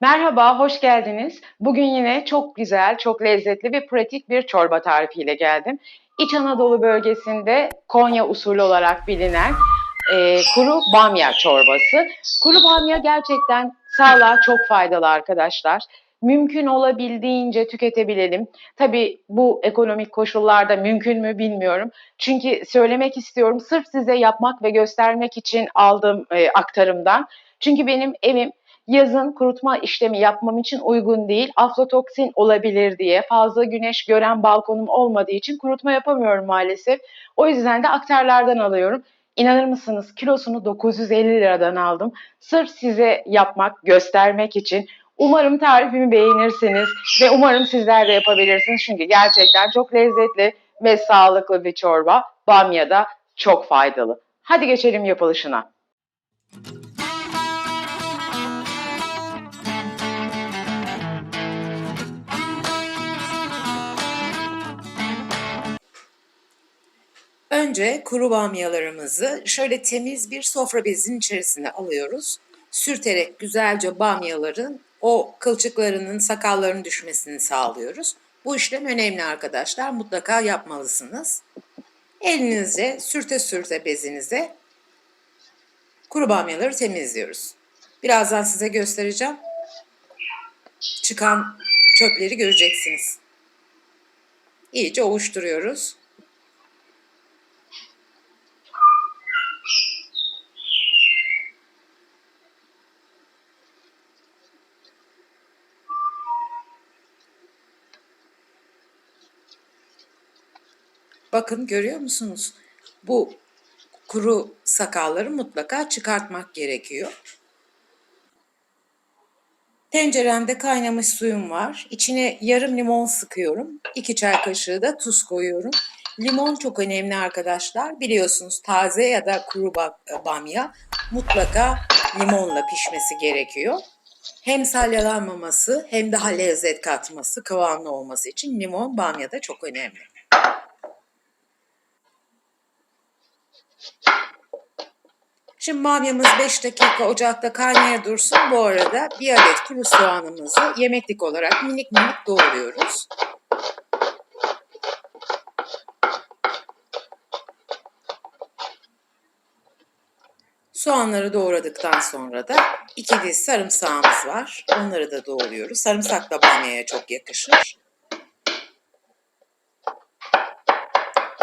Merhaba, hoş geldiniz. Bugün yine çok güzel, çok lezzetli ve pratik bir çorba tarifiyle geldim. İç Anadolu bölgesinde Konya usulü olarak bilinen e, kuru bamya çorbası. Kuru bamya gerçekten sağlığa çok faydalı arkadaşlar. Mümkün olabildiğince tüketebilelim. Tabii bu ekonomik koşullarda mümkün mü bilmiyorum. Çünkü söylemek istiyorum sırf size yapmak ve göstermek için aldığım e, aktarımdan. Çünkü benim evim yazın kurutma işlemi yapmam için uygun değil. Aflatoksin olabilir diye fazla güneş gören balkonum olmadığı için kurutma yapamıyorum maalesef. O yüzden de aktarlardan alıyorum. İnanır mısınız kilosunu 950 liradan aldım. Sırf size yapmak, göstermek için. Umarım tarifimi beğenirsiniz ve umarım sizler de yapabilirsiniz. Çünkü gerçekten çok lezzetli ve sağlıklı bir çorba. Bamya da çok faydalı. Hadi geçelim yapılışına. Önce kuru bamyalarımızı şöyle temiz bir sofra bezinin içerisine alıyoruz. Sürterek güzelce bamyaların o kılçıklarının, sakallarının düşmesini sağlıyoruz. Bu işlem önemli arkadaşlar. Mutlaka yapmalısınız. Elinizle sürte sürte bezinize kuru bamyaları temizliyoruz. Birazdan size göstereceğim. Çıkan çöpleri göreceksiniz. İyice ovuşturuyoruz. Bakın görüyor musunuz? Bu kuru sakalları mutlaka çıkartmak gerekiyor. Tenceremde kaynamış suyum var. İçine yarım limon sıkıyorum. 2 çay kaşığı da tuz koyuyorum. Limon çok önemli arkadaşlar. Biliyorsunuz taze ya da kuru bamya mutlaka limonla pişmesi gerekiyor. Hem salyalanmaması hem daha lezzet katması, kıvamlı olması için limon bamyada çok önemli. Şimdi bamyamız 5 dakika ocakta kaynaya dursun. Bu arada bir adet kuru soğanımızı yemeklik olarak minik minik doğruyoruz. Soğanları doğradıktan sonra da iki diş sarımsağımız var. Onları da doğruyoruz. Sarımsak da bamyaya çok yakışır.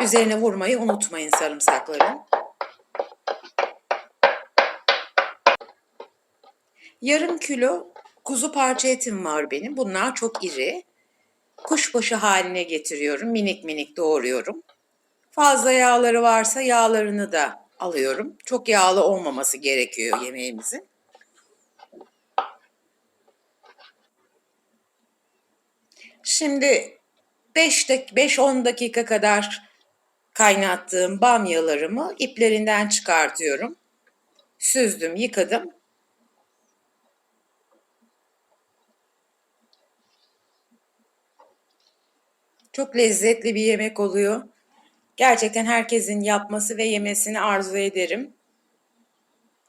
Üzerine vurmayı unutmayın sarımsakların. Yarım kilo kuzu parça etim var benim. Bunlar çok iri. Kuşbaşı haline getiriyorum. Minik minik doğruyorum. Fazla yağları varsa yağlarını da alıyorum. Çok yağlı olmaması gerekiyor yemeğimizin. Şimdi 5-10 dakika kadar kaynattığım bamyalarımı iplerinden çıkartıyorum. Süzdüm, yıkadım. Çok lezzetli bir yemek oluyor. Gerçekten herkesin yapması ve yemesini arzu ederim.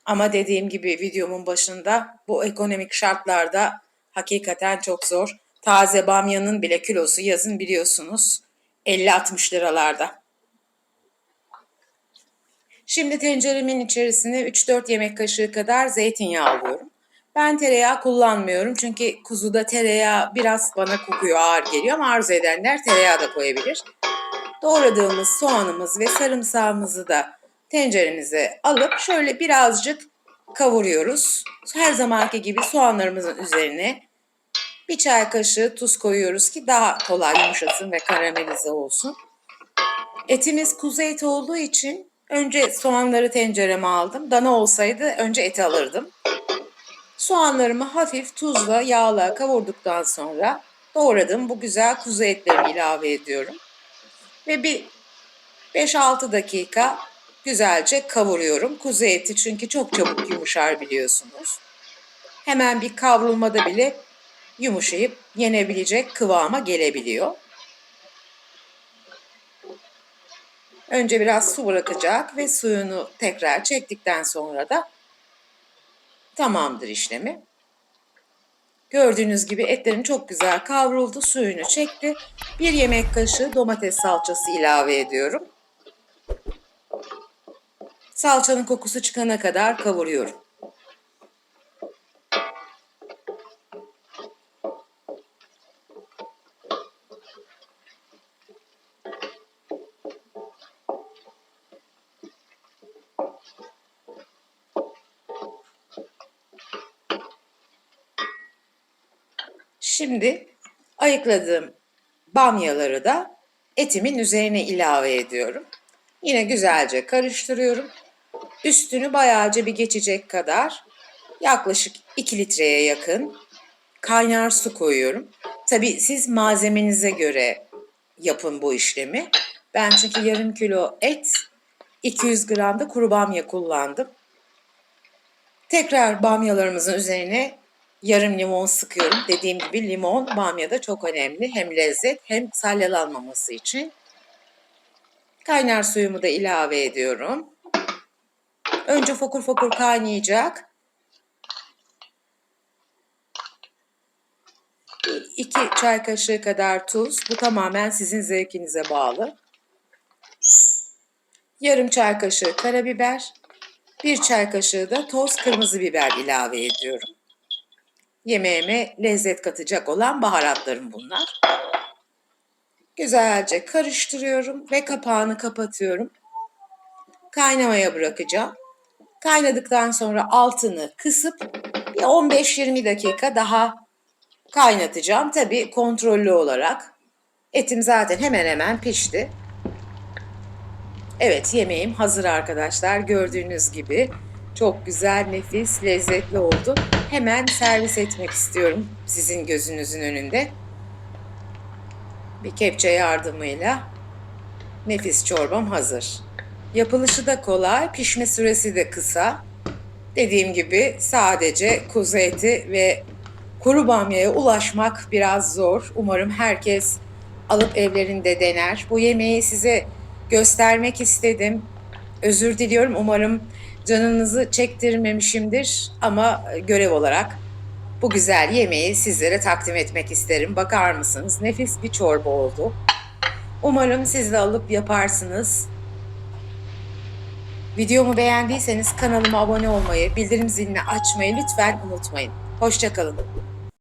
Ama dediğim gibi videomun başında bu ekonomik şartlarda hakikaten çok zor. Taze bamyanın bile kilosu yazın biliyorsunuz 50-60 liralarda. Şimdi tenceremin içerisine 3-4 yemek kaşığı kadar zeytinyağı alıyorum. Ben tereyağı kullanmıyorum çünkü kuzuda tereyağı biraz bana kokuyor, ağır geliyor ama arzu edenler tereyağı da koyabilir. Doğradığımız soğanımız ve sarımsağımızı da tenceremize alıp şöyle birazcık kavuruyoruz. Her zamanki gibi soğanlarımızın üzerine bir çay kaşığı tuz koyuyoruz ki daha kolay yumuşasın ve karamelize olsun. Etimiz kuzu eti olduğu için önce soğanları tencereme aldım. Dana olsaydı önce eti alırdım. Soğanlarımı hafif tuzla, yağla kavurduktan sonra doğradım. Bu güzel kuzu etlerini ilave ediyorum. Ve bir 5-6 dakika güzelce kavuruyorum. Kuzu eti çünkü çok çabuk yumuşar biliyorsunuz. Hemen bir kavrulmada bile yumuşayıp yenebilecek kıvama gelebiliyor. Önce biraz su bırakacak ve suyunu tekrar çektikten sonra da tamamdır işlemi. Gördüğünüz gibi etlerim çok güzel kavruldu, suyunu çekti. Bir yemek kaşığı domates salçası ilave ediyorum. Salçanın kokusu çıkana kadar kavuruyorum. Şimdi ayıkladığım bamyaları da etimin üzerine ilave ediyorum. Yine güzelce karıştırıyorum. Üstünü bayağıca bir geçecek kadar yaklaşık 2 litreye yakın kaynar su koyuyorum. Tabii siz malzemenize göre yapın bu işlemi. Ben çünkü yarım kilo et, 200 gram da kuru bamya kullandım. Tekrar bamyalarımızın üzerine yarım limon sıkıyorum. Dediğim gibi limon bamyada çok önemli. Hem lezzet hem salyalanmaması için. Kaynar suyumu da ilave ediyorum. Önce fokur fokur kaynayacak. 2 çay kaşığı kadar tuz. Bu tamamen sizin zevkinize bağlı. Yarım çay kaşığı karabiber. Bir çay kaşığı da toz kırmızı biber ilave ediyorum. Yemeğime lezzet katacak olan baharatlarım bunlar. Güzelce karıştırıyorum ve kapağını kapatıyorum. Kaynamaya bırakacağım. Kaynadıktan sonra altını kısıp bir 15-20 dakika daha kaynatacağım. Tabii kontrollü olarak. Etim zaten hemen hemen pişti. Evet yemeğim hazır arkadaşlar. Gördüğünüz gibi çok güzel, nefis, lezzetli oldu. Hemen servis etmek istiyorum sizin gözünüzün önünde. Bir kepçe yardımıyla nefis çorbam hazır. Yapılışı da kolay, pişme süresi de kısa. Dediğim gibi sadece kuzu eti ve kuru bamyaya ulaşmak biraz zor. Umarım herkes alıp evlerinde dener. Bu yemeği size göstermek istedim. Özür diliyorum. Umarım canınızı çektirmemişimdir ama görev olarak bu güzel yemeği sizlere takdim etmek isterim. Bakar mısınız? Nefis bir çorba oldu. Umarım siz de alıp yaparsınız. Videomu beğendiyseniz kanalıma abone olmayı, bildirim zilini açmayı lütfen unutmayın. Hoşçakalın.